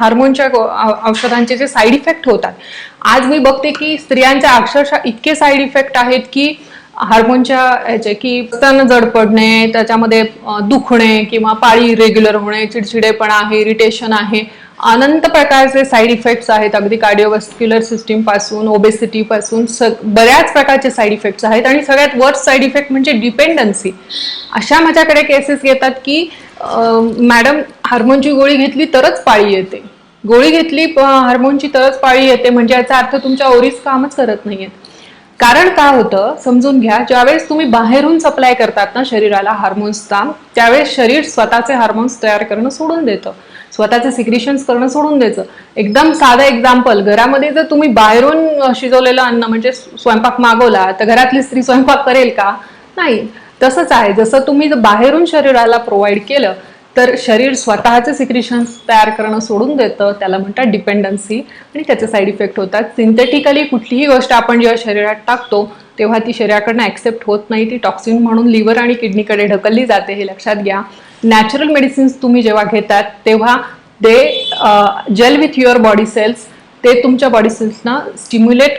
हार्मोनच्या औषधांचे जे side effect होतात. आज मी बघते की स्त्रियांच्या अक्षरशः इतके साईड इफेक्ट आहेत की हार्मोनच्या याचे की स्तन जड पडणे त्याच्यामध्ये दुखणे किंवा पाळी रेग्युलर होणे चिडचिडेपणा आहे इरिटेशन आहे. अनंत प्रकारचे साईड इफेक्ट्स आहेत. अगदी कार्डिओव्हस्क्युलर सिस्टीमपासून ओबेसिटी पासून स बऱ्याच प्रकारचे साईड इफेक्ट्स आहेत. आणि सगळ्यात वर्स्ट साईड इफेक्ट म्हणजे डिपेंडन्सी अशा माझ्याकडे केसेस येतात की मॅडम हार्मोनची गोळी घेतली तरच पाळी येते. गोळी घेतली हार्मोनची तरच पाळी येते. म्हणजे याचा अर्थ तुमच्या ओरीस कामच करत नाहीयेत. कारण काय होतं? समजून घ्या. ज्यावेळेस तुम्ही बाहेरून सप्लाय करतात ना शरीराला हार्मोन्सचा त्यावेळेस शरीर स्वतःचे हार्मोन्स तयार करणं सोडून देतं. स्वतःचे सिक्रिशन्स करणं सोडून द्यायचं. एकदम साधं एक्झाम्पल घरामध्ये जर तुम्ही बाहेरून शिजवलेलं अन्न म्हणजे स्वयंपाक मागवला तर घरातली स्त्री स्वयंपाक करेल का? नाही. तसंच आहे. जसं तुम्ही जर बाहेरून शरीराला प्रोव्हाइड केलं तर शरीर स्वतःचे सिक्रिशन्स तयार करणं सोडून देतं. त्याला म्हणतात डिपेंडन्सी आणि त्याचे साईड इफेक्ट होतात. सिंथेटिकली कुठलीही गोष्ट आपण जेव्हा शरीरात टाकतो तेव्हा ती शरीराकडनं ॲक्सेप्ट होत नाही. ती टॉक्सिन म्हणून लिव्हर आणि किडनीकडे ढकलली जाते हे लक्षात घ्या. नॅचरल मेडिसिन्स तुम्ही जेव्हा घेतात तेव्हा the gel with your body cells ते तुमच्या बॉडी सेल्सना स्टिम्युलेट